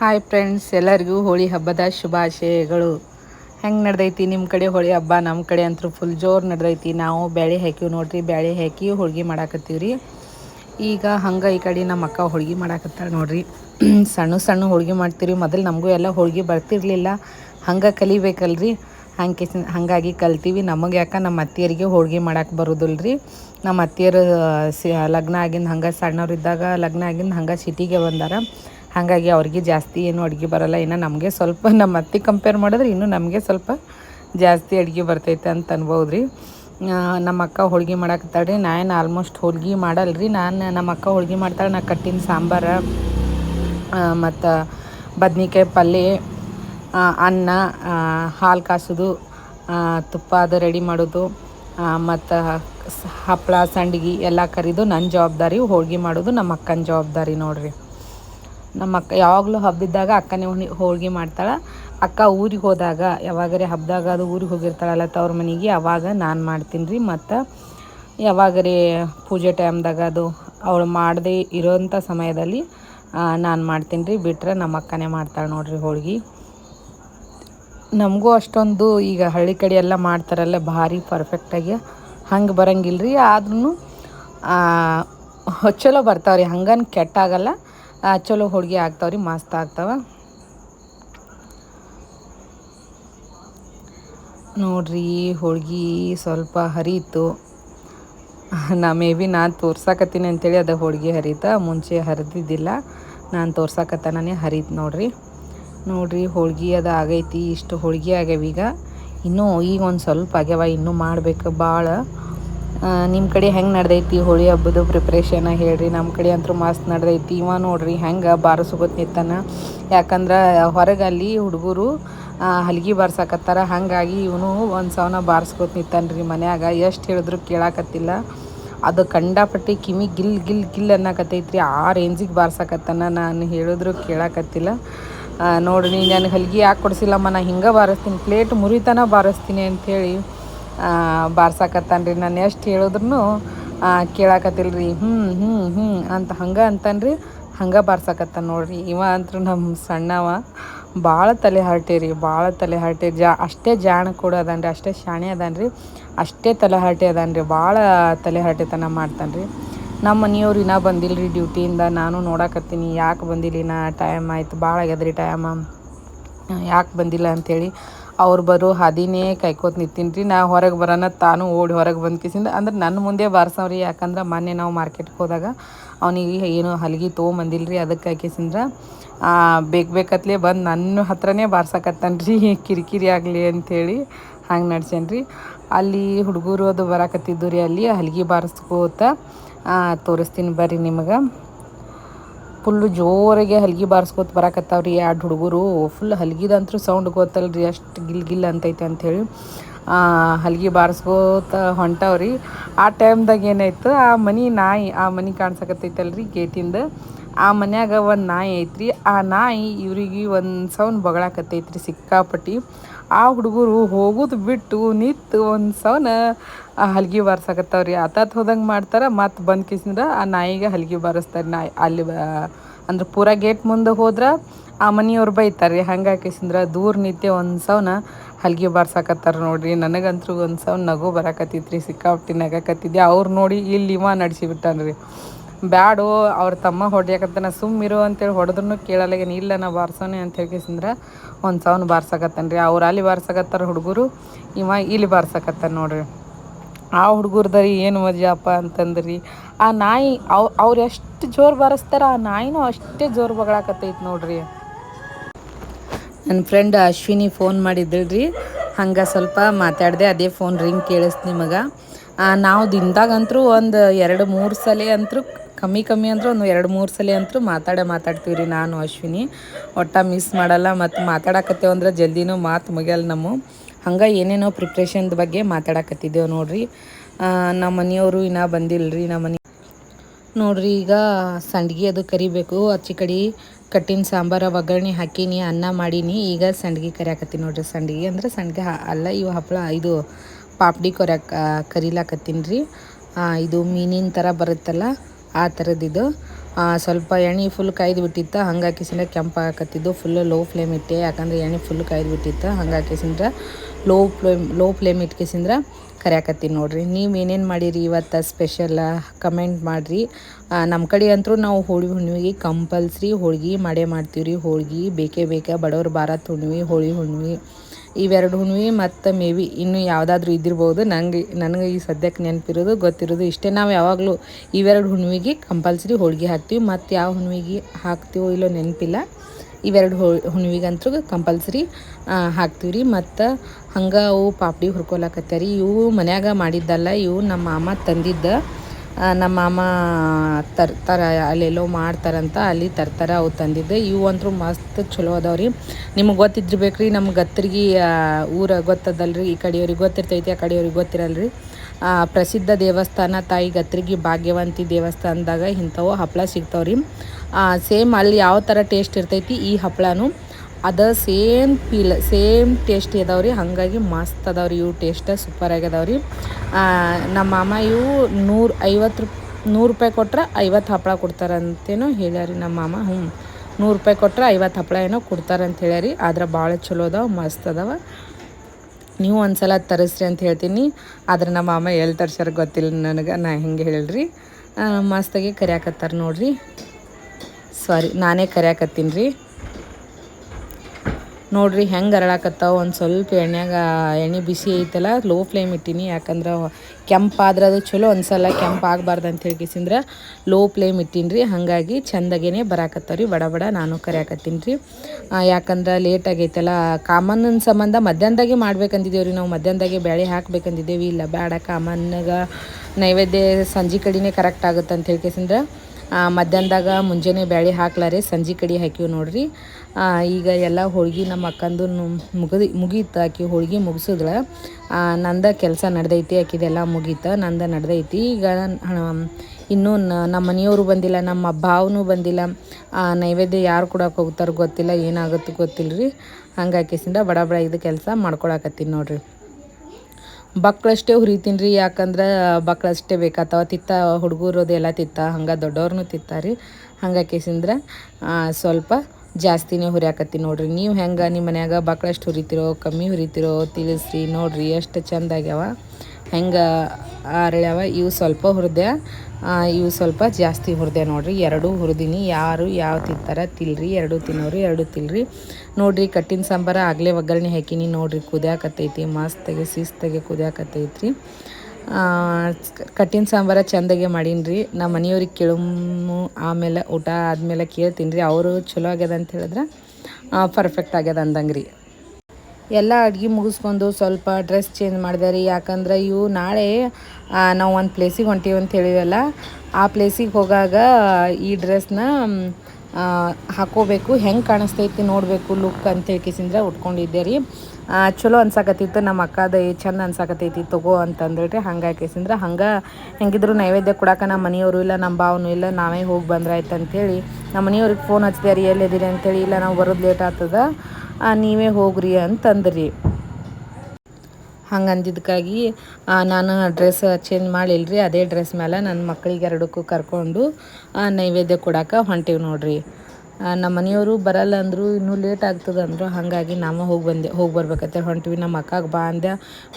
Hi friends ಎಲ್ಲರಿಗೂ ಹೋಳಿ ಹಬ್ಬದ ಶುಭಾಶಯಗಳು. ಹೆಂಗೆ ನಡೆದೈತಿ ನಿಮ್ಮ ಕಡೆ ಹೋಳಿ ಹಬ್ಬ ನಮ್ಮ ಕಡೆ ಅಂತೂ ಫುಲ್ ಜೋರು ನಡೆದೈತಿ. ನಾವು ಬ್ಯಾಳೆ ಹಾಕಿವಿ ನೋಡ್ರಿ, ಬ್ಯಾಳೆ ಹಾಕಿ ಹೋಳ್ಗೆ ಮಾಡಾಕತ್ತೀವಿ ರೀ. ಈಗ ಹಂಗೆ ಈ ಕಡೆ ನಮ್ಮ ಅಕ್ಕ ಹೋಳ್ಗೆ ಮಾಡಾಕತ್ತಾಳೆ ನೋಡ್ರಿ. ಸಣ್ಣ ಸಣ್ಣ ಹೋಳ್ಗೆ ಮಾಡ್ತೀವಿ ಮೊದಲು ನಮಗೂ ಎಲ್ಲ ಹೋಳ್ಗೆ ಬರ್ತಿರ್ಲಿಲ್ಲ. ಹಂಗೆ ಕಲಿಬೇಕಲ್ರಿ. ಹಂಗೆ ಹಾಗಾಗಿ ಕಲ್ತೀವಿ. ನಮಗೆ ಯಾಕೆ ನಮ್ಮ ಅತ್ತಿಯರಿಗೆ ಹೋಳ್ಗೆ ಮಾಡಕ್ಕೆ ಬರೋದಿಲ್ಲ ರೀ ನಮ್ಮ ಅತ್ತಿಯರು, ಸಿ, ಲಗ್ನ ಆಗಿಂದ ಹಂಗೆ ಸಣ್ಣವ್ರಿದ್ದಾಗ ಲಗ್ನ ಆಗಿಂದ ಹಂಗೆ ಸಿಟಿಗೆ ಬಂದಾರ. ಹಾಗಾಗಿ ಅವ್ರಿಗೆ ಜಾಸ್ತಿ ಏನು ಅಡುಗೆ ಬರಲ್ಲ. ಇನ್ನು ನಮಗೆ ಸ್ವಲ್ಪ ನಮ್ಮ ಅತ್ತೆ ಕಂಪೇರ್ ಮಾಡಿದ್ರೆ ಇನ್ನೂ ನಮಗೆ ಸ್ವಲ್ಪ ಜಾಸ್ತಿ ಅಡುಗೆ ಬರ್ತೈತೆ ಅಂತ ಅನ್ಬೋದು ರೀ ನಮ್ಮ ಅಕ್ಕ ಹೋಳ್ಗೆ ಮಾಡಾಕತ್ತಾಳೆ ರೀ ನಾನು ಆಲ್ಮೋಸ್ಟ್ ಹೋಳ್ಗೆ ಮಾಡಲ್ಲ ರೀ ನಾನು ನಮ್ಮ ಅಕ್ಕ ಹೋಳ್ಗೆ ಮಾಡ್ತಾಳೆ. ನಾ ಕಟ್ಟಿನ ಸಾಂಬಾರ ಮತ್ತು ಬದ್ನಿಕಾಯಿ ಪಲ್ಯ ಅನ್ನ ಹಾಲು ಕಾಸೋದು ತುಪ್ಪ ಅದು ರೆಡಿ ಮಾಡೋದು ಮತ್ತು ಹಪ್ಪಳ ಸಂಡಿಗೆ ಎಲ್ಲ ಕರಿದು ನನ್ನ ಜವಾಬ್ದಾರಿ ಹೋಳ್ಗೆ ಮಾಡೋದು ನಮ್ಮ ಅಕ್ಕನ ಜವಾಬ್ದಾರಿ ನೋಡಿರಿ. ನಮ್ಮ ಅಕ್ಕ ಯಾವಾಗಲೂ ಹಬ್ಬಿದ್ದಾಗ ಅಕ್ಕನೇ ಹೋಳ್ಗೆ ಮಾಡ್ತಾಳೆ. ಅಕ್ಕ ಊರಿಗೆ ಹೋದಾಗ, ಯಾವಾಗರೆ ಹಬ್ಬದಾಗ ಅದು ಊರಿಗೆ ಹೋಗಿರ್ತಾಳಲ್ಲ ತವ್ರ ಮನೆಗೆ, ಅವಾಗ ನಾನು ಮಾಡ್ತೀನಿ ರೀ ಮತ್ತು ಯಾವಾಗರೆ ಪೂಜೆ ಟೈಮ್ದಾಗ ಅದು ಅವಳು ಮಾಡದೇ ಇರೋಂಥ ಸಮಯದಲ್ಲಿ ನಾನು ಮಾಡ್ತೀನಿ ರೀ ಬಿಟ್ಟರೆ ನಮ್ಮ ಅಕ್ಕನೇ ಮಾಡ್ತಾಳೆ ನೋಡಿರಿ ಹೋಳ್ಗೆ. ನಮಗೂ ಅಷ್ಟೊಂದು ಈಗ ಹಳ್ಳಿ ಕಡೆ ಎಲ್ಲ ಮಾಡ್ತಾರಲ್ಲ ಭಾರಿ ಪರ್ಫೆಕ್ಟಾಗಿ ಹಂಗೆ ಬರಂಗಿಲ್ಲ ರೀ ಆದ್ರೂ ಚಲೋ ಬರ್ತಾವ್ರಿ. ಹಂಗನ್ ಕೆಟ್ಟಾಗಲ್ಲ. ಚಲೋ ಹೋಳ್ಗೆ ರೀ, ಮಸ್ತ್ ಆಗ್ತಾವ. ನೋಡ್ರಿ, ಹೋಳ್ಗೆ ಸ್ವಲ್ಪ ಹರಿತು ನಾ ಮೇ ಬಿ ನಾನು ತೋರ್ಸಾಕತ್ತೀನಿ ಅಂತೇಳಿ ಅದು ಹೋಳಿಗೆ ಹರಿತ, ಮುಂಚೆ ಹರಿದಿದ್ದಿಲ್ಲ. ನಾನು ತೋರ್ಸಾಕತ್ತಾನೇ ಹರಿತು ನೋಡ್ರಿ. ನೋಡ್ರಿ, ಹೋಳ್ಗೆ ಅದು ಆಗೈತಿ, ಇಷ್ಟು ಹೋಳ್ಗೆ ಆಗ್ಯಾವ ಈಗ. ಇನ್ನೂ ಈಗ ಒಂದು ಸ್ವಲ್ಪ ಆಗ್ಯಾವ, ಇನ್ನೂ ಮಾಡ್ಬೇಕು ಭಾಳ ನಿಮ್ಮ ಕಡೆ ಹೆಂಗೆ ನಡೆದೈತಿ ಹೋಳಿ ಹಬ್ಬದ ಪ್ರಿಪ್ರೇಷನ್ ಹೇಳ್ರಿ. ನಮ್ಮ ಕಡೆ ಅಂತೂ ಮಸ್ತ್ ನಡೆದೈತಿ. ಇವ ನೋಡ್ರಿ ಹೆಂಗೆ ಬಾರಿಸ್ಕೊತ ನಿತ್ತಾನ ಯಾಕಂದ್ರೆ ಹೊರಗೆ ಅಲ್ಲಿ ಹುಡುಗರು ಹಲಗಿ ಬಾರ್ಸಕತ್ತಾರ. ಹಾಗಾಗಿ ಇವನು ಒಂದು ಸವನ ಬಾರಿಸ್ಕೊತ ನಿತ್ತಾನೆ ರೀ ಮನ್ಯಾಗ. ಎಷ್ಟು ಹೇಳಿದ್ರು ಕೇಳಾಕತ್ತಿಲ್ಲ. ಅದು ಕಂಡಾಪಟ್ಟಿ ಕಿಮಿ ಗಿಲ್ ಗಿಲ್ ಗಿಲ್ ಅನ್ನಕತ್ತೈತ್ರಿ. ಆ ರೇಂಜಿಗೆ ಬಾರ್ಸಕತ್ತಾನ ನಾನು ಹೇಳಿದ್ರು ಕೇಳಾಕತ್ತಿಲ್ಲ. ನೋಡ್ರಿ, ನಾನು ನನಗೆ ಹಲಗಿ ಯಾಕೆ ಕೊಡಿಸಿಲ್ಲಮ್ಮ? ನಾ ಹಿಂಗೆ ಬಾರಿಸ್ತೀನಿ. ಪ್ಲೇಟ್ ಮುರಿತನ ಬಾರಿಸ್ತೀನಿ ಅಂಥೇಳಿ ಬಾರ್ಸಕತ್ತಾನ ರೀ ನಾನು ಎಷ್ಟು ಹೇಳಿದ್ರು ಕೇಳಾಕತ್ತಿಲ್ಲ ರೀ ಹ್ಞೂ ಹ್ಞೂ ಹ್ಞೂ ಅಂತ ಹಂಗೆ ಅಂತಾನೆ ರೀ ಹಂಗೆ ಬಾರ್ಸಾಕತ್ತಾನ ನೋಡ್ರಿ. ಇವ ಅಂತೂ ನಮ್ಮ ಸಣ್ಣವ ಭಾಳ ತಲೆ ರೀ ಭಾಳ ತಲೆ ಹರಟೆ. ಜಾ, ಅಷ್ಟೇ ಜಾಣ ಕೂಡ ಅದಾನ ರೀ ಅಷ್ಟೇ ಶಾಣೆ ಅದಾನ ರೀ ಅಷ್ಟೇ ತಲೆ ಹರಟೆ ಅದಾನ ರೀ ಭಾಳ ತಲೆ ಹರಟೆತನ ಮಾಡ್ತಾನೆ ರೀ ನಮ್ಮ ಮನೆಯವ್ರು ಇನ್ನೂ ಬಂದಿಲ್ಲ ರೀ ಡ್ಯೂಟಿಯಿಂದ, ನಾನು ನೋಡಕತ್ತೀನಿ, ಯಾಕೆ ಬಂದಿಲ್ಲ ನಾ ಟೈಮ್ ಆಯ್ತು ಭಾಳ ಆಗ್ಯದ್ರಿ ಟೈಮ ಯಾಕೆ ಬಂದಿಲ್ಲ ಅಂಥೇಳಿ ಅವ್ರು ಬರೋ ಹಾದಿನೇ ಕಾಯ್ಕೋತ ನಿಂತೀನಿ ರೀ ನಾ ಹೊರಗೆ ಬರೋಣ ತಾನು ಓಡಿ ಹೊರಗೆ ಬಂದು ಕಿಸಿಂದ. ಅಂದ್ರೆ ನನ್ನ ಮುಂದೆ ಬಾರ್ಸವ್ರಿ. ಯಾಕಂದ್ರೆ ಮೊನ್ನೆ ನಾವು ಮಾರ್ಕೆಟ್ಗೆ ಹೋದಾಗ ಅವನಿಗೆ ಏನು ಹಲಗಿ ತೊಗೊಂಬಂದಿಲ್ಲ ರೀ ಅದಕ್ಕೆ ಕಿಸಿಂದ್ರ ಬೇಕು ಬೇಕತ್ಲೆ ಬಂದು ನನ್ನ ಹತ್ರನೇ ಬಾರ್ಸಕತ್ತಾನ ರೀ ಕಿರಿಕಿರಿ ಆಗಲಿ ಅಂಥೇಳಿ ಹಂಗೆ ನಡ್ಸೇನಿ ರೀ ಅಲ್ಲಿ ಹುಡುಗರು ಅದು ಬರಕತ್ತಿದ್ದು ರೀ ಅಲ್ಲಿ ಹಲಗಿ ಬಾರಿಸ್ಕೋತ ತೋರಿಸ್ತೀನಿ ಬರ್ರಿ ನಿಮಗೆ. ಫುಲ್ಲು ಜೋರಿಗೆ ಹಲ್ಗಿ ಬಾರಿಸ್ಕೊತ ಬರಾಕತ್ತಾವ್ರಿ. ಎರಡು ಹುಡುಗರು ಫುಲ್ ಹಲ್ಗಿದಂತೂ ಸೌಂಡ್ ಗೊತ್ತಲ್ಲ ರೀ ಅಷ್ಟು ಗಿಲ್ ಗಿಲ್ ಅಂತೈತೆ ಅಂಥೇಳಿ ಹಲ್ಗಿ ಬಾರಿಸ್ಕೋತ ಹೊಂಟವ್ರಿ. ಆ ಟೈಮ್ದಾಗ ಏನಾಯ್ತು, ಆ ಮನೆ ನಾಯಿ, ಆ ಮನೆ ಕಾಣ್ಸಕತ್ತೈತಲ್ರಿ ಗೇಟಿಂದ. ಆ ಮನ್ಯಾಗ ಒಂದು ನಾಯಿ ಐತ್ರಿ. ಆ ನಾಯಿ ಇವರಿಗೆ ಒಂದು ಸೌಂಡ್ ಬಗಳಾಕತ್ತೈತ್ರಿ ಸಿಕ್ಕಾಪಟ್ಟಿ. ಆ ಹುಡುಗರು ಹೋಗೋದು ಬಿಟ್ಟು ನಿಂತು ಒಂದು ಸೌನ ಆ ಹಲ್ಗಿ ಬಾರ್ಸಕತ್ತವ್ರಿ. ಆತಾತ್ ಹೋದಂಗೆ ಮಾಡ್ತಾರೆ, ಮತ್ತು ಬಂದು ಕಿಸಿಂದ್ರೆ ಆ ನಾಯಿಗೆ ಹಲ್ಗಿ ಬಾರಿಸ್ತಾರೆ. ನಾಯಿ ಅಲ್ಲಿ ಅಂದ್ರೆ ಪೂರ ಗೇಟ್ ಮುಂದೆ ಹೋದ್ರೆ ಆ ಮನೆಯವ್ರು ಬೈತಾರೆ ಹಂಗೆ ಕಿಸಿಂದ್ರ ದೂರ ನಿತ್ಯ ಒಂದು ಸೌನ ಹಲ್ಗಿ ಬಾರ್ಸಕತ್ತಾರ ನೋಡ್ರಿ. ನನಗಂತೂ ಒಂದು ಸೌನ್ ನಗು ಬರಾಕತ್ತಿತ್ರಿ, ಸಿಕ್ಕಾಪಟ್ಟಿ ನಗಾಕತ್ತಿದ್ದೆ. ಅವ್ರು ನೋಡಿ ಇಲ್ಲಿ ಇವ ನಡೆಸಿಬಿಟ್ಟಾನ್ರಿ ಬ್ಯಾಡು, ಅವ್ರ ತಮ್ಮ ಹೊಡ್ಯಾಕತ್ತಾನ ಸುಮ್ಮಿರು ಅಂತೇಳಿ ಹೊಡೆದ್ರು ಕೇಳಲ್ಲಾಗೇನು ಇಲ್ಲ, ನಾ ಬಾರ್ಸೋನೆ ಅಂತ ಹೇಳ್ಕೇಸಂದ್ರೆ ಒಂದು ಸೌನ್ ಬಾರ್ಸಕತ್ತಾನ ರೀ ಅವ್ರು ಅಲ್ಲಿ ಬಾರ್ಸಕತ್ತಾರ ಹುಡುಗರು, ಇವ ಇಲ್ಲಿ ಬಾರ್ಸಕತ್ತಾನ ನೋಡ್ರಿ. ಆ ಹುಡುಗರ್ದರಿ ಏನು ಮಜಾಪ ಅಂತಂದ್ರಿ. ಆ ನಾಯಿ, ಅವ್, ಅವ್ರು ಎಷ್ಟು ಜೋರು ಬಾರಿಸ್ತಾರ, ಆ ನಾಯಿನೂ ಅಷ್ಟೇ ಜೋರು ಬಗಳಾಕತ್ತೈತೆ ನೋಡ್ರಿ. ನನ್ನ ಫ್ರೆಂಡ್ ಅಶ್ವಿನಿ ಫೋನ್ ಮಾಡಿದ್ದಳ್ರಿ ಹಂಗೆ ಸ್ವಲ್ಪ ಮಾತಾಡಿದೆ, ಅದೇ ಫೋನ್ ರಿಂಗ್ ಕೇಳಿಸ್ತು ನಿಮಗೆ. ನಾವು ದಿನದಾಗಂತರೂ ಒಂದು ಎರಡು ಮೂರು ಸಲ ಅಂತೂ ಕಮ್ಮಿ ಕಮ್ಮಿ ಅಂದ್ರೆ ಒಂದು ಎರಡು ಮೂರು ಸಲ ಅಂತೂ ಮಾತಾಡೇ ಮಾತಾಡ್ತೀವಿ ರೀ ನಾನು, ಅಶ್ವಿನಿ. ಒಟ್ಟ ಮಿಸ್ ಮಾಡಲ್ಲ, ಮತ್ತು ಮಾತಾಡಕತ್ತೇವೆ ಅಂದ್ರೆ ಜಲ್ದಿನೂ ಮಾತು ಮುಗಿಯಲ್ಲ ನಮ್ಮ. ಹಂಗೆ ಏನೇನೋ ಪ್ರಿಪ್ರೇಷನ್ದ ಬಗ್ಗೆ ಮಾತಾಡಕತ್ತಿದ್ದೇವೆ ನೋಡ್ರಿ. ನಮ್ಮ ಮನೆಯವರು ಇನ್ನೂ ಬಂದಿಲ್ಲ ರೀ ನಮ್ಮ ಮನೆ ನೋಡ್ರಿ, ಈಗ ಸಂಡ್ಗೆ ಅದು ಕರಿಬೇಕು. ಅಚ್ಚಿ ಕಡೆ ಕಟ್ಟಿನ ಸಾಂಬಾರು, ಒಗ್ಗರಣೆ ಹಾಕೀನಿ, ಅನ್ನ ಮಾಡೀನಿ. ಈಗ ಸಂಡ್ಗೆ ಕರಿಯಾಕತ್ತೀನಿ ನೋಡ್ರಿ. ಸಂಡ್ಗೆ ಅಂದ್ರೆ ಸಂಡ್ಗೆ ಅಲ್ಲ, ಇವು ಹಪ್ಪಳ ಇದು ಪಾಪಡಿ ಕೊರ್ಯಾಕ ಕರಿಲಾಕತ್ತೀನಿ ರೀ. ಇದು ಮೀನಿನ ಥರ ಬರುತ್ತಲ್ಲ ಆ ಥರದ್ದಿದು. ಸ್ವಲ್ಪ ಎಣ್ಣೆ ಫುಲ್ ಕಾಯ್ದು ಬಿಟ್ಟಿತ್ತು ಹಂಗಾಕಿಸಿಂದ ಕೆಂಪು ಹಾಕತ್ತಿದ್ದು ಫುಲ್ ಲೋ ಫ್ಲೇಮ್ ಇಟ್ಟೆ, ಯಾಕಂದ್ರೆ ಎಣ್ಣೆ ಫುಲ್ ಕಾಯ್ದು ಬಿಟ್ಟಿತ್ತು. ಹಂಗಾಕಿಸಿಂದ್ರ ಲೋ ಫ್ಲೇಮ್ ಲೋ ಫ್ಲೇಮ್ ಇಟ್ಕೇಸಿಂದ್ರ ಕರಿಯಾಕತ್ತೀನಿ ನೋಡಿರಿ. ನೀವು ಏನೇನು ಮಾಡಿರಿ ಇವತ್ತು ಸ್ಪೆಷಲ್ಲ ಕಮೆಂಟ್ ಮಾಡಿರಿ. ನಮ್ಮ ಕಡೆ ಅಂತೂ ನಾವು ಹೋಳಿ ಹುಣ್ಣಿಮೆಗೆ ಕಂಪಲ್ಸ್ರಿ ಹೋಳ್ಗೆ ಮಾಡೇ ಮಾಡ್ತೀವಿ ರೀ ಹೋಳ್ಗೆ ಬೇಕೇ ಬೇಕಾ, ಬಡವ್ರ ಭಾರತ್ ಹುಣ್ಣಿಮೆ, ಹೋಳಿ ಹುಣ್ಣಿಮೆ. ಇವೆರಡು ಹುಣ್ವಿ ಮತ್ತು ಮೇ ಬಿ ಇನ್ನೂ ಯಾವುದಾದ್ರೂ ಇದ್ದಿರ್ಬೋದು. ನನಗೆ ನನಗೆ ಈ ಸದ್ಯಕ್ಕೆ ನೆನಪಿರೋದು, ಗೊತ್ತಿರೋದು ಇಷ್ಟೇ. ನಾವು ಯಾವಾಗಲೂ ಇವೆರಡು ಹುಣ್ವಿಗೆ ಕಂಪಲ್ಸರಿ ಹೋಳಿಗೆ ಹಾಕ್ತೀವಿ. ಮತ್ತು ಯಾವ ಹುಣ್ವಿಗೆ ಹಾಕ್ತೀವೋ ಇಲ್ಲೋ ನೆನಪಿಲ್ಲ. ಇವೆರಡು ಹುಣ್ವಿಗಂತೂ ಕಂಪಲ್ಸರಿ ಹಾಕ್ತೀವಿ ರೀ. ಮತ್ತು ಹಂಗೆ ಅವು ಪಾಪಡಿ ರೀ ಇವು ಮನ್ಯಾಗ ಮಾಡಿದ್ದಲ್ಲ, ಇವು ನಮ್ಮ ಮಾಮ ತಂದಿದ್ದ ನಮ್ಮ ಮಾಮ ತರ್ತಾರೆ ಅಲ್ಲೆಲ್ಲೋ ಮಾಡ್ತಾರಂತ ಅಲ್ಲಿ ತರ್ತಾರೆ ಅವು ತಂದಿದ್ದೆ. ಇವು ಅಂತೂ ಮಸ್ತ್ ಚಲೋ ಅದಾವ್ರಿ ನಿಮಗೆ ಗೊತ್ತಿದ್ದಿರ್ಬೇಕು ರೀ ನಮ್ಮ ಗತ್ತರಿಗೆ ಊರ ಗೊತ್ತದಲ್ರಿ, ಈ ಕಡೆಯವ್ರಿಗೆ ಗೊತ್ತಿರ್ತೈತಿ, ಆ ಕಡೆಯವ್ರಿಗೆ ಗೊತ್ತಿರಲ್ರಿ. ಪ್ರಸಿದ್ಧ ದೇವಸ್ಥಾನ ತಾಯಿ ಗತ್ರಿಗೆ ಭಾಗ್ಯವಂತಿ ದೇವಸ್ಥಾನದಾಗ ಇಂಥವು ಹಪ್ಪಳ ಸಿಗ್ತಾವ್ರಿ ಸೇಮ್ ಅಲ್ಲಿ ಯಾವ ಥರ ಟೇಸ್ಟ್ ಇರ್ತೈತಿ, ಈ ಹಪ್ಪಳನೂ ಅದ ಸೇಮ್ ಪೀಲ್, ಸೇಮ್ ಟೇಸ್ಟ್ ರೀ, ಹಾಗಾಗಿ ಮಸ್ತ್ ಅದಾವ್ರಿ ಇವು ಟೇಸ್ಟ್ ಸೂಪರ್ ಆಗ್ಯದವ್ರಿ. ನಮ್ಮ ಮಾಮ ಇವು ನೂರು ಐವತ್ತು ರೂಪಾಯಿ ನೂರು ರೂಪಾಯಿ ಕೊಟ್ರೆ ಐವತ್ತು ಹಪ್ಪಳ ಕೊಡ್ತಾರಂತೇನೋ ಹೇಳ್ಯಾರಿ ನಮ್ಮ ಮಾಮ. ಹ್ಞೂ ನೂರು ರೂಪಾಯಿ ಕೊಟ್ರೆ ಐವತ್ತು ಹಪ್ಪಳ ಏನೋ ಕೊಡ್ತಾರಂತ ಹೇಳ್ಯಾರಿ. ಆದ್ರೆ ಭಾಳ ಚಲೋ ಅದಾವ, ಮಸ್ತ್ ಅದಾವ. ನೀವು ಒಂದು ಸಲ ತರಿಸ್ರಿ ಅಂತ ಹೇಳ್ತೀನಿ. ಆದ್ರೆ ನಮ್ಮ ಮಾಮ ಎಲ್ಲಿ ತರ್ಸ್ಯಾರ ಗೊತ್ತಿಲ್ಲ ನನಗೆ, ನಾ ಹಿಂಗೆ ಹೇಳ್ರಿ ಮಸ್ತಾಗಿ ಕರಿಯಾಕತ್ತಾರ ನೋಡ್ರಿ. ಸಾರಿ ನಾನೇ ಕರಿಯಾಕತ್ತೀನಿ ರೀ. ನೋಡಿರಿ ಹೆಂಗೆ ಅರಳಾಕತ್ತಾವ. ಒಂದು ಸ್ವಲ್ಪ ಎಣ್ಣೆಗ ಎಣ್ಣೆ ಬಿಸಿ ಐತಲ್ಲ ಲೋ ಫ್ಲೇಮ್ ಇಟ್ಟೀನಿ. ಯಾಕಂದ್ರೆ ಕೆಂಪಾದ್ರೆ ಅದು ಚಲೋ ಅನ್ಸಲ್ಲ ಕೆಂಪು ಆಗಬಾರ್ದು ಅಂತ ಹೇಳಿಕಿಸಿಂದ್ರೆ ಲೋ ಫ್ಲೇಮ್ ಇಟ್ಟೀನಿ ರೀ ಹಾಗಾಗಿ ಚಂದಾಗೇನೆ ಬರಾಕತ್ತಾವ ರೀ ಬಡ ಬಡ ನಾನು ಕರೆಯಾಕತ್ತೀನಿ ರೀ ಯಾಕಂದ್ರೆ ಲೇಟ್ ಆಗೈತಲ್ಲ ಕಾಮನ್ನ ಸಂಬಂಧ ಮಧ್ಯಾಹ್ನದಾಗೆ ಮಾಡ್ಬೇಕಂದಿದ್ದೇವೆ ರೀ ನಾವು ಮಧ್ಯಾಹ್ನದಾಗೆ ಬೇಳೆ ಹಾಕ್ಬೇಕಂದಿದ್ದೇವೆ. ಇಲ್ಲ ಬೇಡ ಕಾಮನ್ನಾಗ ನೈವೇದ್ಯ ಸಂಜೆ ಕಡಿನೇ ಕರೆಕ್ಟ್ ಆಗುತ್ತೆ ಅಂತ ಹೇಳ್ಕೇಸಿಂದ್ರೆ ಮಧ್ಯಾಹ್ನದಾಗ ಮುಂಜಾನೆ ಬ್ಯಾಳಿ ಹಾಕ್ಲಾರೆ, ಸಂಜೆ ಕಡಿ ಹಾಕಿವಿ ನೋಡ್ರಿ. ಈಗ ಎಲ್ಲ ಹೋಳ್ಗೆ ನಮ್ಮ ಅಕ್ಕಂದು ಮುಗಿದು ಮುಗೀತು ಆಕಿ ಹೋಳ್ಗೆ ಮುಗಿಸಿದ್ರೆ ನಂದ ಕೆಲಸ ನಡೆದೈತಿ, ಆಕಿದೆಲ್ಲ ಮುಗೀತು, ನಂದ ನಡೆದೈತಿ. ಈಗ ಇನ್ನೂ ನಮ್ಮ ಮನೆಯವರು ಬಂದಿಲ್ಲ, ನಮ್ಮ ಭಾವನೂ ಬಂದಿಲ್ಲ. ನೈವೇದ್ಯ ಯಾರು ಕೊಡಕ್ಕೆ ಹೋಗ್ತಾರೆ ಗೊತ್ತಿಲ್ಲ ಏನಾಗುತ್ತೆ ಗೊತ್ತಿಲ್ಲ ರೀ ಹಂಗಾಕಿಸಿಂದ ಬಡ ಬಡ ಇದು ಕೆಲಸ ಮಾಡ್ಕೊಳಕತ್ತೀನಿ ನೋಡಿರಿ. ಬಕ್ಳಷ್ಟೇ ಹುರಿತೀನಿ ರೀ ಯಾಕಂದ್ರೆ ಬಕ್ಳಷ್ಟೇ ಬೇಕಾಗ್ತಾವ ತಿತ್ತ ಹುಡುಗರು ಅದೆಲ್ಲ ತಿತ್ತ, ಹಂಗೆ ದೊಡ್ಡವ್ರನ್ನೂ ತಿತ್ತಾರೆ. ಹಂಗೆ ಕೇಸಿಂದ್ರೆ ಸ್ವಲ್ಪ ಜಾಸ್ತಿನೇ ಹುರಿಯಾಕತ್ತೀನಿ ನೋಡ್ರಿ. ನೀವು ಹೆಂಗೆ ನಿಮ್ಮ ಮನ್ಯಾಗ ಬಕ್ಳಷ್ಟು ಹುರಿತಿರೋ, ಕಮ್ಮಿ ಹುರಿತಿರೋ ತಿಳಿಸ್ರಿ ನೋಡ್ರಿ ಎಷ್ಟು ಚೆಂದ ಆಗ್ಯಾವ. ಹೆಂಗೆ ಅರಳ್ಯಾವ ಇವು ಸ್ವಲ್ಪ ಹುರಿದೆ ಇವು ಸ್ವಲ್ಪ ಜಾಸ್ತಿ ಹುರಿದೆ ನೋಡ್ರಿ. ಎರಡೂ ಹುರಿದೀನಿ, ಯಾರು ಯಾವ ತಿಂತಾರ ತಿಲ್ರಿ. ಎರಡೂ ತಿನ್ನೋರು, ಎರಡು ತಿಲ್ರಿ. ನೋಡ್ರಿ ಕಟ್ಟಿನ ಸಾಂಬಾರ ಆಗಲೇ ಒಗ್ಗರಣೆ ಹಾಕಿನಿ ನೋಡ್ರಿ. ಕುದಿಯಾಕತ್ತೈತಿ, ಮಸ್ತಾಗೆ, ಶಿಸ್ತಾಗೆ ಕುದಿಯಾಕತ್ತೈತ್ರಿ. ಕಟ್ಟಿನ ಸಾಂಬಾರ ಚೆಂದಾಗೆ ಮಾಡೀನಿ ರೀ ನಮ್ಮ ಮನೆಯವ್ರಿಗೆ ಕೇಳಮ್ಮು ಆಮೇಲೆ ಊಟ ಆದಮೇಲೆ ಕೇಳ್ತೀನಿ ರೀ ಅವರು ಚಲೋ ಆಗ್ಯದ ಅಂತ ಹೇಳಿದ್ರೆ ಪರ್ಫೆಕ್ಟ್ ಆಗ್ಯದ ಅಂದಂಗೆ ರೀ ಎಲ್ಲ ಅಡ್ಗೆ ಮುಗಿಸ್ಕೊಂಡು ಸ್ವಲ್ಪ ಡ್ರೆಸ್ ಚೇಂಜ್ ಮಾಡಿದೆ ರೀ ಯಾಕಂದ್ರೆ ಇವು ನಾಳೆ ನಾವು ಒಂದು ಪ್ಲೇಸಿಗೆ ಹೊಂಟೀವಿ ಅಂತ ಹೇಳಿವಲ್ಲ, ಆ ಪ್ಲೇಸಿಗೆ ಹೋಗಾಗ ಈ ಡ್ರೆಸ್ನ ಹಾಕೋಬೇಕು. ಹೆಂಗೆ ಕಾಣಿಸ್ತೈತಿ ನೋಡಬೇಕು ಲುಕ್ ಅಂತ ಹೇಳ್ಕಿಸಿಂದ್ರೆ ಉಟ್ಕೊಂಡಿದ್ದೆ ರೀ ಚಲೋ ಅನ್ಸಾಕತ್ತಿತ್ತು, ನಮ್ಮ ಅಕ್ಕದ ಚಂದ ಅನ್ಸಾಕತ್ತೈತಿ, ತಗೋ ಅಂತಂದ್ರೆ ಹಂಗೆ ಹಾಕಿಸಿಂದ್ರೆ ಹಂಗೆ ಹೆಂಗಿದ್ರು ನೈವೇದ್ಯ ಕೊಡಾಕ ನಮ್ಮ ಮನೆಯವರು ಇಲ್ಲ, ನಮ್ಮ ಭಾವನೂ ಇಲ್ಲ, ನಾವೇ ಹೋಗಿ ಬಂದ್ರಾಯ್ತು ಅಂತೇಳಿ. ನಮ್ಮ ಮನೆಯವ್ರಿಗೆ ಫೋನ್ ಹಚ್ಚಿದೆ ರೀ ಎಲ್ಲಿದ್ದೀರಿ ಅಂತೇಳಿ, ಇಲ್ಲ, ನಾವು ಬರೋದು ಲೇಟ್ ಆಗ್ತದ ನೀವೇ ಹೋಗ್ರಿ ಅಂತಂದ್ರಿ. ಹಂಗೆ ಅಂದಿದ್ದಕ್ಕಾಗಿ ನಾನು ಡ್ರೆಸ್ ಚೇಂಜ್ ಮಾಡಿಲ್ರಿ, ಅದೇ ಡ್ರೆಸ್ ಮೇಲೆ ನನ್ನ ಮಕ್ಕಳಿಗೆ ಎರಡಕ್ಕೂ ಕರ್ಕೊಂಡು ನೈವೇದ್ಯ ಕೊಡಕ್ಕೆ ಹೊಂಟೀವಿ ನೋಡ್ರಿ. ನಮ್ಮ ಮನೆಯವರು ಬರಲ್ಲ ಅಂದರು, ಇನ್ನೂ ಲೇಟ್ ಆಗ್ತದೆ ಅಂದರು, ಹಾಗಾಗಿ ನಾವು ಹೋಗಿ ಬಂದೆ, ಹೋಗಿ ಬರ್ಬೇಕತ್ತೆ ಹೊಂಟ್ವಿ. ನಮ್ಮ ಅಕ್ಕಗೆ ಬಾ ಅಂದೆ,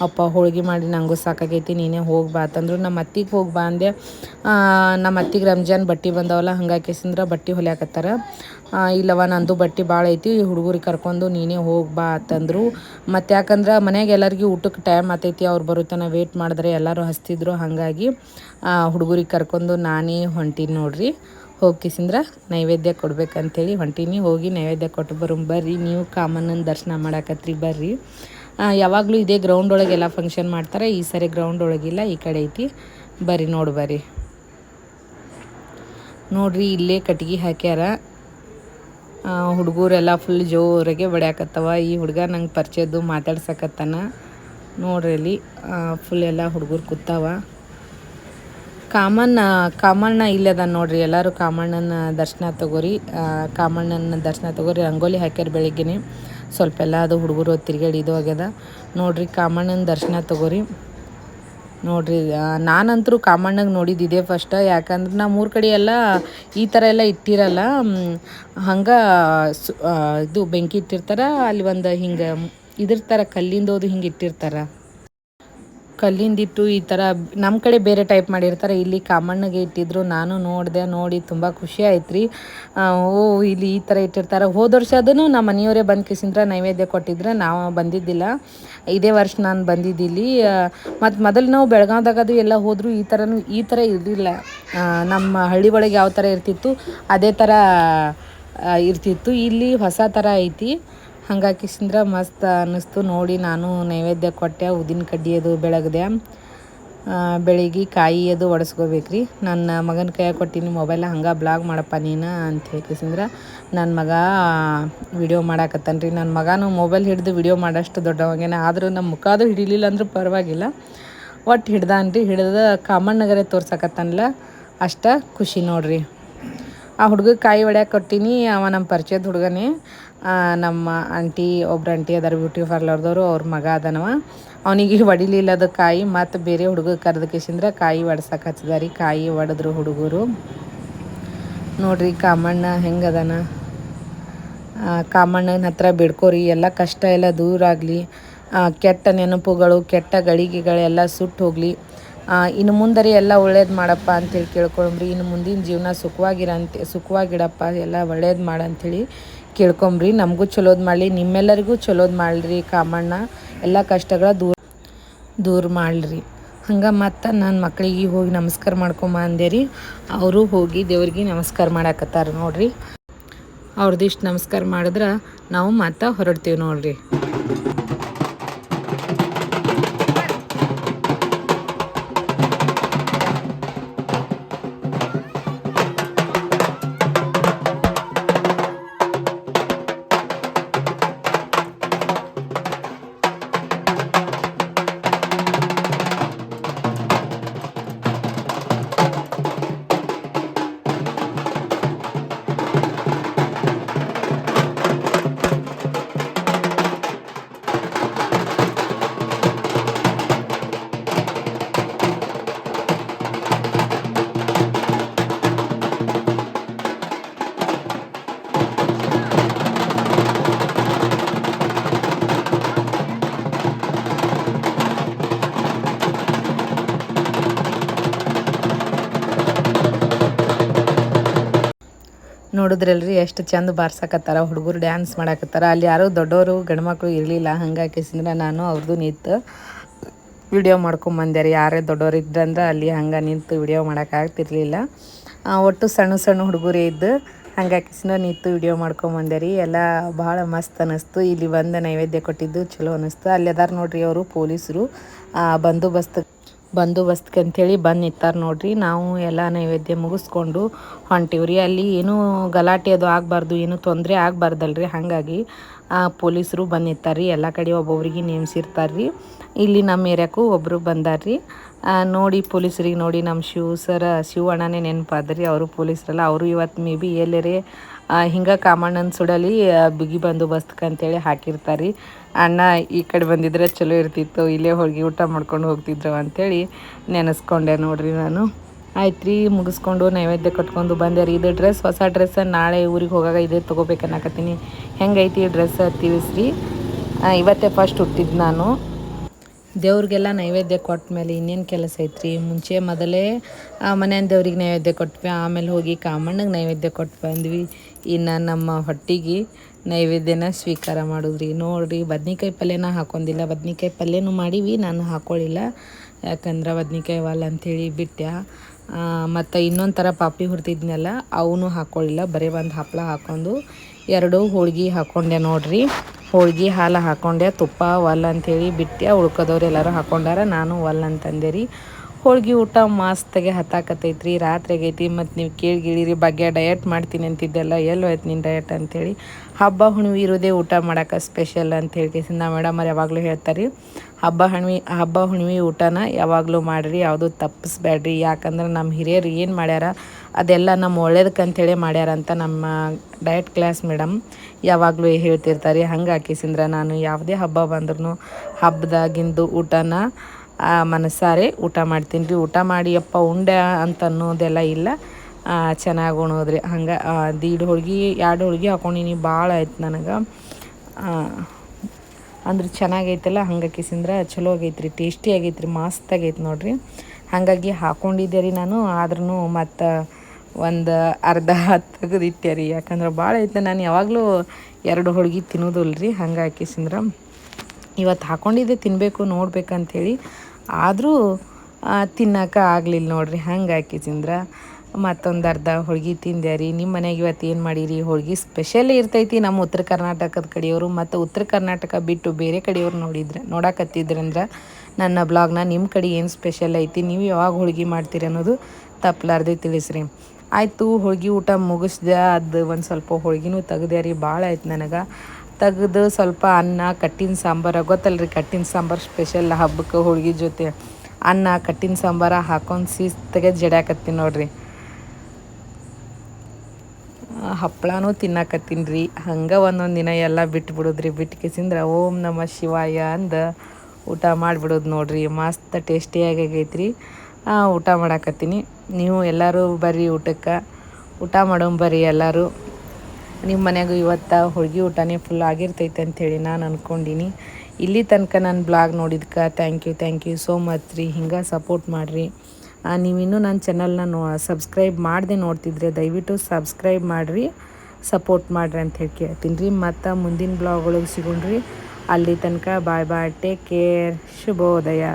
ಅಪ್ಪ ಹೋಳ್ಗೆ ಮಾಡಿ ನನಗೂ ಸಾಕಾಗೈತಿ, ನೀನೇ ಹೋಗಿ ಬಾ ಅಂತಂದ್ರು. ನಮ್ಮ ಅತ್ತಿಗೆ ಹೋಗಿ ಬಾ ಅಂದೆ. ನಮ್ಮ ಅತ್ತಿಗೆ ರಂಜಾನ್ ಬಟ್ಟೆ ಬಂದವಲ್ಲ ಹಂಗಾಕಿಸಿಂದ್ರೆ ಬಟ್ಟೆ ಹೊಲಿಯಾಕತ್ತಾರ. ಇಲ್ಲವ ನಂದು ಬಟ್ಟೆ ಭಾಳ ಐತಿ ಹುಡುಗರಿಗೆ ಕರ್ಕೊಂಡು ನೀನೇ ಹೋಗಿ ಬಾ ಅಂತಂದರು. ಮತ್ತು ಯಾಕಂದ್ರೆ ಮನೆಗೆ ಎಲ್ಲರಿಗೂ ಊಟಕ್ಕೆ ಟೈಮ್ ಆತೈತಿ, ಅವ್ರು ಬರುತ್ತನ ವೇಟ್ ಮಾಡಿದ್ರೆ ಎಲ್ಲರೂ ಹಸ್ತಿದ್ರು, ಹಾಗಾಗಿ ಹುಡುಗರಿಗೆ ಕರ್ಕೊಂಡು ನಾನೇ ಹೊಂಟೀನಿ ನೋಡ್ರಿ. ಹೋಗಿಸಿಂದ್ರ ನೈವೇದ್ಯ ಕೊಡ್ಬೇಕಂತೇಳಿ ಹೊಂಟೀನಿ. ಹೋಗಿ ನೈವೇದ್ಯ ಕೊಟ್ಟು ಬರೋ ಬರ್ರಿ. ನೀವು ಕಾಮಣ್ಣನ ದರ್ಶನ ಮಾಡಾಕತ್ರಿ, ಬರ್ರಿ. ಯಾವಾಗಲೂ ಇದೇ ಗ್ರೌಂಡ್ ಒಳಗೆ ಎಲ್ಲ ಫಂಕ್ಷನ್ ಮಾಡ್ತಾರೆ. ಈ ಸರಿ ಗ್ರೌಂಡ್ ಒಳಗಿಲ್ಲ ಈ ಕಡೆ ಐತಿ. ಬರ್ರಿ, ನೋಡಿ ಬರ್ರಿ. ನೋಡ್ರಿ, ಇಲ್ಲೇ ಕಟ್ಗೆ ಹಾಕ್ಯಾರ. ಹುಡುಗರೆಲ್ಲ ಫುಲ್ ಜೋರಾಗೆ ಬಡಿಯಾಕತ್ತವ ಈ ಹುಡುಗ ನಂಗೆ ಪರಿಚಯದ್ದು ಮಾತಾಡ್ಸಕತ್ತಾನ. ನೋಡ್ರಿ ಅಲ್ಲಿ ಫುಲ್ ಎಲ್ಲ ಹುಡುಗರು ಕೂತಾವ. ಕಾಮಣ್ಣ ಕಾಮಣ್ಣ ಇಲ್ಲದ ನೋಡ್ರಿ, ಎಲ್ಲರೂ ಕಾಮಣ್ಣನ ದರ್ಶನ ತಗೋರಿ. ಕಾಮಣ್ಣನ ದರ್ಶನ ತಗೋರಿ, ರಂಗೋಲಿ ಹಾಕ್ಯಾರ ಬೆಳಿಗ್ಗೆನೆ. ಸ್ವಲ್ಪ ಎಲ್ಲ ಅದು ಹುಡುಗರು ತಿರುಗಾಡಿ ಇದು ಆಗ್ಯದ. ನೋಡ್ರಿ, ಕಾಮಣ್ಣನ ದರ್ಶನ ತಗೋರಿ. ನೋಡ್ರಿ ನಾನಂತರೂ ಕಾಮಣ್ಣಗೆ ನೋಡಿದ್ದಿದೆ ಫಸ್ಟ್ ಯಾಕಂದ್ರೆ ನಾ ಮೂರು ಕಡೆ ಎಲ್ಲ ಈ ಥರ ಎಲ್ಲ ಇಟ್ಟಿರಲ್ಲ ಹಂಗೆ ಇದು ಬೆಂಕಿ ಇಟ್ಟಿರ್ತಾರ, ಅಲ್ಲಿ ಒಂದು ಹಿಂಗೆ ಇದ್ರ ಥರ ಕಲ್ಲಿಂದೋದು ಹಿಂಗೆ ಇಟ್ಟಿರ್ತಾರ. ಕಲ್ಲಿಂದಿಟ್ಟು ಈ ಥರ ನಮ್ಮ ಕಡೆ ಬೇರೆ ಟೈಪ್ ಮಾಡಿರ್ತಾರೆ. ಇಲ್ಲಿ ಕಾಮಣ್ಣಗೆ ಇಟ್ಟಿದ್ರು, ನಾನು ನೋಡಿದೆ, ನೋಡಿ ತುಂಬ ಖುಷಿ ಆಯ್ತು ರೀ ಓ, ಇಲ್ಲಿ ಈ ಥರ ಇಟ್ಟಿರ್ತಾರೆ. ಹೋದ ವರ್ಷ ಅದನ್ನು ನಮ್ಮ ಮನೆಯವರೇ ಬಂದು ಕಿಸಿಂದ್ರ ನೈವೇದ್ಯ ಕೊಟ್ಟಿದ್ರೆ ನಾವು ಬಂದಿದ್ದಿಲ್ಲ. ಇದೇ ವರ್ಷ ನಾನು ಬಂದಿದ್ದಿಲ್ಲಿ. ಮತ್ತು ಮೊದಲು ನಾವು ಬೆಳಗಾವ್ದಾಗ ಅದು ಎಲ್ಲ ಹೋದರೂ, ಈ ಥರನೂ ಈ ಥರ ಇರಲಿಲ್ಲ. ನಮ್ಮ ಹಳ್ಳಿ ಒಳಗೆ ಯಾವ ಥರ ಇರ್ತಿತ್ತು, ಅದೇ ಥರ ಇರ್ತಿತ್ತು. ಇಲ್ಲಿ ಹೊಸ ಥರ ಐತಿ. ಹಂಗಾಕಿಸಿಂದ್ರ ಮಸ್ತ್ ಅನ್ನಿಸ್ತು. ನೋಡಿ ನಾನು ನೈವೇದ್ಯ ಕೊಟ್ಟೆ, ಉದ್ದಿನ ಕಡ್ಡಿ ಅದು ಬೆಳಗ್ದೆ. ಬೆಳಗ್ಗೆ ಬೆಳಿಗ್ಗೆ ಕಾಯಿ ಅದು ಒಡಿಸ್ಕೋಬೇಕ್ರಿ. ನನ್ನ ಮಗನ ಕೈಯಾಗ ಕೊಟ್ಟಿನಿ ಮೊಬೈಲ್, ಹಂಗೆ ಬ್ಲಾಗ್ ಮಾಡಪ್ಪ ನೀನು ಅಂತ ಹೇಳ್ಕಿಸಿಂದ್ರ ನನ್ನ ಮಗ ವಿಡಿಯೋ ಮಾಡಾಕತ್ತಾನ ರೀ ನನ್ನ ಮಗನೂ ಮೊಬೈಲ್ ಹಿಡಿದು ವಿಡಿಯೋ ಮಾಡೋಷ್ಟು ದೊಡ್ಡವಾಗೇನ, ಆದರೂ ನಮ್ಮ ಮುಖ ಅದು ಹಿಡಿಲಿಲ್ಲ ಅಂದ್ರೆ ಪರವಾಗಿಲ್ಲ. ಒಟ್ಟು ಹಿಡ್ದಾನ್ರಿ. ಹಿಡ್ದು ಕಾಮಣ್ಣಗರೇ ತೋರ್ಸಕತ್ತಾನಲ್ಲ ಅಷ್ಟ ಖುಷಿ ನೋಡ್ರಿ. ಆ ಹುಡುಗ ಕಾಯಿ ಹೊಡ್ಯಾಕೆ ಕೊಟ್ಟಿನಿ, ಅವ ನಮ್ಮ ಪರಿಚಯದ ಹುಡುಗನೇ. ನಮ್ಮ ಆಂಟಿ, ಒಬ್ರು ಆಂಟಿ ಅದಾರ ಬ್ಯೂಟಿ ಪಾರ್ಲರ್ದವರು, ಅವ್ರ ಮಗ ಅದನವ. ಅವನಿಗೆ ಹೊಡಿಲಿಲ್ಲ ಕಾಯಿ ಮತ್ತು ಬೇರೆ ಹುಡುಗ ಕರೆದ ಕಿಸಿಂದ್ರ ಕಾಯಿ ಒಡ್ಸಕ್ಕೆ ಹಚ್ಚಿದಾರಿ ಕಾಯಿ ಒಡೆದ್ರು ಹುಡುಗರು. ನೋಡ್ರಿ ಕಾಮಣ್ಣ ಹೆಂಗದನ ಕಾಮಣ್ಣನ ಹತ್ರ ಬಿಡ್ಕೋರಿ, ಎಲ್ಲ ಕಷ್ಟ ಎಲ್ಲ ದೂರ ಆಗಲಿ. ಕೆಟ್ಟ ನೆನಪುಗಳು, ಕೆಟ್ಟ ಗಳಿಗೆಗಳೆಲ್ಲ ಸುಟ್ಟು ಹೋಗಲಿ. ಇನ್ನು ಮುಂದರಿ ಎಲ್ಲ ಒಳ್ಳೇದು ಮಾಡಪ್ಪ ಅಂತೇಳಿ ಕೇಳ್ಕೊಂಬ್ರಿ. ಇನ್ನು ಮುಂದಿನ ಜೀವನ ಸುಖವಾಗಿರಂತೆ ಸುಖವಾಗಿಡಪ್ಪ, ಎಲ್ಲ ಒಳ್ಳೇದು ಮಾಡಂಥೇಳಿ ಕೇಳ್ಕೊಂಬ್ರಿ. ನಮಗೂ ಚಲೋದು ಮಾಡಲಿ, ನಿಮ್ಮೆಲ್ಲರಿಗೂ ಚಲೋದು ಮಾಡಲಿ ಕಾಮಣ್ಣ. ಎಲ್ಲ ಕಷ್ಟಗಳ ದೂರ ದೂರ ಮಾಡಲಿ. ಹಂಗೆ ಮತ್ತು ನನ್ನ ಮಕ್ಕಳಿಗೆ ಹೋಗಿ ನಮಸ್ಕಾರ ಮಾಡ್ಕೊಂಬ ಅಂದೆ ರೀ. ಅವರು ಹೋಗಿ ದೇವ್ರಿಗೆ ನಮಸ್ಕಾರ ಮಾಡಾಕತ್ತಾರ ನೋಡ್ರಿ. ಅವ್ರದ್ದಿಷ್ಟು ನಮಸ್ಕಾರ ಮಾಡಿದ್ರೆ ನಾವು ಮತ್ತೆ ಹೊರಡ್ತೀವಿ ನೋಡ್ರಿ. ನೋಡಿದ್ರಲ್ರಿ ಎಷ್ಟು ಚಂದ ಬಾರ್ಸಕತ್ತಾರ, ಹುಡುಗರು ಡ್ಯಾನ್ಸ್ ಮಾಡಾಕತ್ತಾರ. ಅಲ್ಲಿ ಯಾರು ದೊಡ್ಡವರು ಗಂಡ್ಮಕ್ಳು ಇರಲಿಲ್ಲ, ಹಂಗಾಕಿಸಿದ್ರೆ ನಾನು ಅವ್ರದ್ದು ನಿಂತು ವಿಡಿಯೋ ಮಾಡ್ಕೊಂಬಂದೆ ರೀ. ಯಾರೇ ದೊಡ್ಡವ್ರು ಇದ್ರಂದ್ರೆ ಅಲ್ಲಿ ಹಂಗೆ ನಿಂತು ವಿಡಿಯೋ ಮಾಡೋಕ್ಕಾಗ್ತಿರ್ಲಿಲ್ಲ ಒಟ್ಟು ಸಣ್ಣ ಸಣ್ಣ ಹುಡುಗರೇ ಇದ್ದು ಹಂಗಾಕಿಸಿನ ನಿಂತು ವಿಡಿಯೋ ಮಾಡ್ಕೊಂಬಂದೆ ರೀ. ಎಲ್ಲ ಭಾಳ ಮಸ್ತ್ ಅನ್ನಿಸ್ತು ಇಲ್ಲಿ ಬಂದು ನೈವೇದ್ಯ ಕೊಟ್ಟಿದ್ದು ಚಲೋ ಅನ್ನಿಸ್ತು ಅಲ್ಲಿ ಅದಾರ ನೋಡ್ರಿ ಅವರು ಪೊಲೀಸರು. ಬಂದೋಬಸ್ತ್ ಬಂದೋಬಸ್ತ್ಗೆ ಅಂತೇಳಿ ಬಂದು ನಿಂತಾರೆ ನೋಡ್ರಿ. ನಾವು ಎಲ್ಲ ನೈವೇದ್ಯ ಮುಗಿಸ್ಕೊಂಡು ಹೊಂಟಿವ್ರಿ. ಅಲ್ಲಿ ಏನೂ ಗಲಾಟೆ ಅದು ಆಗಬಾರ್ದು, ಏನೂ ತೊಂದರೆ ಆಗಬಾರ್ದಲ್ರಿ. ಹಾಗಾಗಿ ಪೊಲೀಸರು ಬಂದು ನಿಂತಾರ್ರಿ. ಎಲ್ಲ ಕಡೆ ಒಬ್ಬೊಬ್ರಿಗೆ ನೇಮಿಸಿರ್ತಾರೆ ರೀ ಇಲ್ಲಿ ನಮ್ಮ ಏರಿಯಾಕ್ಕೂ ಒಬ್ಬರು ಬಂದಾರ್ರಿ. ನೋಡಿ ಪೊಲೀಸರಿಗೆ ನೋಡಿ ನಮ್ಮ ಶಿವ ಸರ ಶಿವ ಅಣ್ಣನೇ ನೆನಪಾದ್ರಿ. ಅವರು ಪೊಲೀಸರಲ್ಲ. ಅವರು ಇವತ್ತು ಮೇ ಬಿ ಎಲ್ಲರೇ ಹಿಂಗೆ ಕಾಮಣ್ಣನ ಸುಡಲಿ ಬಿಗಿ ಬಂದೋಬಸ್ತ್ ಅಂತೇಳಿ ಹಾಕಿರ್ತಾರೆ. ಅಣ್ಣ ಈ ಕಡೆ ಬಂದಿದ್ರೆ ಚಲೋ ಇರ್ತಿತ್ತು, ಇಲ್ಲೇ ಹೋಗಿ ಊಟ ಮಾಡ್ಕೊಂಡು ಹೋಗ್ತಿದ್ರು ಅಂಥೇಳಿ ನೆನೆಸ್ಕೊಂಡೆ ನೋಡ್ರಿ ನಾನು. ಆಯ್ತು ರೀ ಮುಗಿಸ್ಕೊಂಡು ನೈವೇದ್ಯ ಕಟ್ಕೊಂಡು ಬಂದೆ ರೀ. ಇದು ಡ್ರೆಸ್, ಹೊಸ ಡ್ರೆಸ್ ನಾಳೆ ಊರಿಗೆ ಹೋಗಾಗ ಇದೇ ತೊಗೋಬೇಕು ಅನ್ನಕತ್ತೀನಿ. ಹೆಂಗೈತಿ ಡ್ರೆಸ್ ತಿಳಿಸ್ರಿ. ಇವತ್ತೇ ಫಸ್ಟ್ ಹುಟ್ಟಿದ್ದು ನಾನು. ದೇವ್ರಿಗೆಲ್ಲ ನೈವೇದ್ಯ ಕೊಟ್ಟ ಮೇಲೆ ಇನ್ನೇನು ಕೆಲಸ ಐತ್ರಿ? ಮುಂಚೆ ಮೊದಲೇ ಮನೆಯ ದೇವ್ರಿಗೆ ನೈವೇದ್ಯ ಕೊಟ್ವಿ, ಆಮೇಲೆ ಹೋಗಿ ಕಾಮಣ್ಣಗೆ ನೈವೇದ್ಯ ಕೊಟ್ಟು ಬಂದ್ವಿ. ಇನ್ನು ನಮ್ಮ ಹೊಟ್ಟಿಗೆ ನೈವೇದ್ಯನ ಸ್ವೀಕಾರ ಮಾಡಿದ್ರಿ. ನೋಡಿರಿ, ಬದ್ನಿಕಾಯಿ ಪಲ್ಯನ ಹಾಕೊಂಡಿಲ್ಲ. ಬದ್ನಿಕಾಯಿ ಪಲ್ಯನೂ ಮಾಡೀವಿ, ನಾನು ಹಾಕೊಳ್ಳಿಲ್ಲ ಯಾಕಂದ್ರೆ ಬದ್ನಿಕಾಯಿ ವಾಲ್ ಅಂಥೇಳಿ ಬಿಟ್ಟೆ ಮತ್ತು ಇನ್ನೊಂದು ಥರ ಪಾಪಿ ಹುರಿತಿದ್ನಲ್ಲ ಅವನು ಹಾಕ್ಕೊಳ್ಳಿಲ್ಲ ಬರೀ ಒಂದು ಹಪ್ಪಳ ಹಾಕ್ಕೊಂಡು ಎರಡು ಹೋಳ್ಗೆ ಹಾಕೊಂಡೆ ನೋಡ್ರಿ. ಹೋಳ್ಗೆ ಹಾಲು ಹಾಕೊಂಡೆ, ತುಪ್ಪ ಒಲ್ ಅಂಥೇಳಿ ಬಿಟ್ಟೆ ಉಳ್ಕೋದವ್ರು ಎಲ್ಲರೂ ಹಾಕೊಂಡಾರ, ನಾನು ಒಲ್ ಅಂತಂದೆ ರೀ. ಹೋಳ್ಗೆ ಊಟ ಮಸ್ತಾಗೆ ಹತ್ತಾಕತೈತ್ರಿ ರಾತ್ರಿ ಆಗೈತಿ ಮತ್ತು ನೀವು ಕೇಳಿಗಿಳಿರಿ ಬಗ್ಗೆ ಡಯಟ್ ಮಾಡ್ತೀನಿ ಅಂತಿದ್ದೆಲ್ಲ ಎಲ್ಲಿ ಹೋಯ್ತು ನಿನ್ನ ಡಯಟ್ ಅಂತೇಳಿ. ಹಬ್ಬ ಹುಣ್ಣಿ ಇರೋದೇ ಊಟ ಮಾಡೋಕೆ ಸ್ಪೆಷಲ್ ಅಂತ ಹೇಳಿ ನಾವು ಮೇಡಮ್ ಅವ್ರು ಯಾವಾಗಲೂ ಹೇಳ್ತಾರೆ, ಹಬ್ಬ ಹಣ್ಣಿ ಹಬ್ಬ ಹುಣ್ಣಿ ಊಟನ ಯಾವಾಗಲೂ ಮಾಡಿರಿ, ಯಾವುದೂ ತಪ್ಪಿಸ್ಬೇಡ್ರಿ ಯಾಕಂದ್ರೆ ನಮ್ಮ ಹಿರಿಯರು ಏನು ಮಾಡ್ಯಾರ, ಅದೆಲ್ಲ ನಮ್ಮ ಒಳ್ಳೇದಕ್ಕಂಥೇಳಿ ಮಾಡ್ಯಾರ ಅಂತ ನಮ್ಮ ಡಯಟ್ ಕ್ಲಾಸ್ ಮೇಡಮ್ ಯಾವಾಗಲೂ ಹೇಳ್ತಿರ್ತಾರೆ. ಹಂಗೆ ಹಾಕಿಸಿಂದ್ರೆ ನಾನು ಯಾವುದೇ ಹಬ್ಬ ಬಂದ್ರೂ ಹಬ್ಬದಾಗಿಂದು ಊಟನ ಮನಸ್ಸಾರೆ ಊಟ ಮಾಡ್ತೀನಿ ರೀ. ಊಟ ಮಾಡಿ ಅಪ್ಪ ಉಂಡೆ ಅಂತ ಅನ್ನೋದೆಲ್ಲ ಇಲ್ಲ ಚೆನ್ನಾಗಿ ಉಣೋದ್ರಿ. ಹಂಗೆ ದೀಡ್ ಹೋಳ್ಗೆ, ಎರಡು ಹೋಳ್ಗೆ ಹಾಕೊಂಡಿನಿ. ಭಾಳ ಆಯ್ತು ನನಗೆ. ಅಂದ್ರೆ ಚೆನ್ನಾಗೈತಲ್ಲ, ಹಂಗೆ ಕಿಸಿಂದ್ರೆ ಚಲೋ ಆಗೈತ್ರಿ, ಟೇಸ್ಟಿ ಆಗೈತ್ರಿ, ಮಸ್ತ್ ಆಗೈತೆ ನೋಡಿರಿ. ಹಾಗಾಗಿ ಹಾಕ್ಕೊಂಡಿದ್ದೆ ರೀ ನಾನು ಆದ್ರೂ ಮತ್ತು ಒಂದು ಅರ್ಧ ತೆಗೆದಿಟ್ಟೆ ರೀ. ಯಾಕಂದ್ರೆ ಭಾಳ ಐತೆ ನಾನು ಯಾವಾಗಲೂ ಎರಡು ಹೋಳ್ಗೆ ತಿನ್ನೋದಿಲ್ಲ ರೀ ಹಂಗೆ ಹಾಕಿಸಿಂದ್ರೆ. ಇವತ್ತು ಹಾಕ್ಕೊಂಡಿದ್ದೆ ತಿನ್ನಬೇಕು ನೋಡ್ಬೇಕಂಥೇಳಿ ಆದರೂ ತಿನ್ನಕ್ಕ ಆಗಲಿಲ್ಲ ನೋಡ್ರಿ. ಹಂಗೆ ಹಾಕಿಸಿಂದ್ರೆ ಮತ್ತೊಂದು ಅರ್ಧ ಹೋಳ್ಗೆ ತಿಂದೆ ರೀ. ನಿಮ್ಮ ಮನೆಗೆ ಇವತ್ತು ಏನು ಮಾಡೀರಿ? ಹೋಳ್ಗೆ ಸ್ಪೆಷಲ್ ಇರ್ತೈತಿ ನಮ್ಮ ಉತ್ತರ ಕರ್ನಾಟಕದ ಕಡೆಯವರು, ಮತ್ತು ಉತ್ತರ ಕರ್ನಾಟಕ ಬಿಟ್ಟು ಬೇರೆ ಕಡೆಯವ್ರು ನೋಡಿದ್ರೆ ನೋಡಕತ್ತಿದ್ರಂದ್ರೆ ನನ್ನ ಬ್ಲಾಗ್ನ ನಿಮ್ಮ ಕಡೆ ಏನು ಸ್ಪೆಷಲ್ ಐತಿ? ನೀವು ಯಾವಾಗ ಹೋಳ್ಗೆ ಮಾಡ್ತೀರಿ ಅನ್ನೋದು ತಪ್ಪಲಾರ್ದೆ ತಿಳಿಸ್ರಿ. ಆಯಿತು, ಹೋಳ್ಗೆ ಊಟ ಮುಗಿಸ್ದೆ, ಅದು ಒಂದು ಸ್ವಲ್ಪ ಹೋಳ್ಗಿನೂ ತೆಗ್ದೆ ರೀ. ಭಾಳ ಆಯ್ತು ನನಗೆ. ತೆಗ್ದು ಸ್ವಲ್ಪ ಅನ್ನ, ಕಟ್ಟಿನ ಸಾಂಬಾರು, ಗೊತ್ತಲ್ರಿ ಕಟ್ಟಿನ ಸಾಂಬಾರು ಸ್ಪೆಷಲ್ ಹಬ್ಬಕ್ಕೆ ಹೋಳ್ಗೆ ಜೊತೆ. ಅನ್ನ, ಕಟ್ಟಿನ ಸಾಂಬಾರ ಹಾಕೊಂಡು ಸೀಸ್ ತೆಗೆದು ಜಡ್ಯಾಕತ್ತೀನಿ ನೋಡ್ರಿ. ಹಪ್ಪಳನೂ ತಿನ್ನಕತ್ತೀನಿ ರೀ ಹಂಗೆ ಒಂದೊಂದು ದಿನ ಎಲ್ಲ ಬಿಟ್ಬಿಡೋದ್ರಿ. ಬಿಟ್ಟು ಓಂ ನಮ ಶಿವಾಯ ಅಂದ ಊಟ ಮಾಡಿಬಿಡೋದು ನೋಡ್ರಿ. ಮಸ್ತ್ ಟೇಸ್ಟಿಯಾಗಿ ಆಗೈತ್ರಿ. ಊಟ ಮಾಡಾಕತ್ತೀನಿ. ನೀವು ಎಲ್ಲರೂ ಬರ್ರಿ ಊಟಕ್ಕೆ. ಊಟ ಮಾಡೋಣ ಬರ್ರಿ ಎಲ್ಲರೂ. ನಿಮ್ಮ ಮನ್ಯಾಗೂ ಇವತ್ತು ಹೋಳ್ಗೆ ಊಟನೇ ಫುಲ್ ಆಗಿರ್ತೈತೆ ಅಂಥೇಳಿ ನಾನು ಅಂದ್ಕೊಂಡಿನಿ ಇಲ್ಲಿ ತನಕ ನನ್ನ blog ನೋಡಿದ್ಕೆ thank you thank you so much ರೀ. ಹಿಂಗೆ ಸಪೋರ್ಟ್ ಮಾಡಿರಿ. ನೀವಿನ್ನೂ ನನ್ನ ಚಾನಲ್ನ ನೋ ಸಬ್ಸ್ಕ್ರೈಬ್ ಮಾಡದೆ ನೋಡ್ತಿದ್ರೆ ದಯವಿಟ್ಟು ಸಬ್ಸ್ಕ್ರೈಬ್ ಮಾಡಿರಿ ಸಪೋರ್ಟ್ ಮಾಡಿರಿ ಅಂತ ಹೇಳಿ ಕೇಳ್ತೀನಿ ರೀ. ಮತ್ತು ಮುಂದಿನ ಬ್ಲಾಗ್ ಒಳಗೆ ಸಿಗೋಣ್ರಿ. ಅಲ್ಲಿ ತನಕ ಬಾಯ್ ಬಾಯ್ ಟೇಕ್ ಕೇರ್ ಶುಭೋದಯ.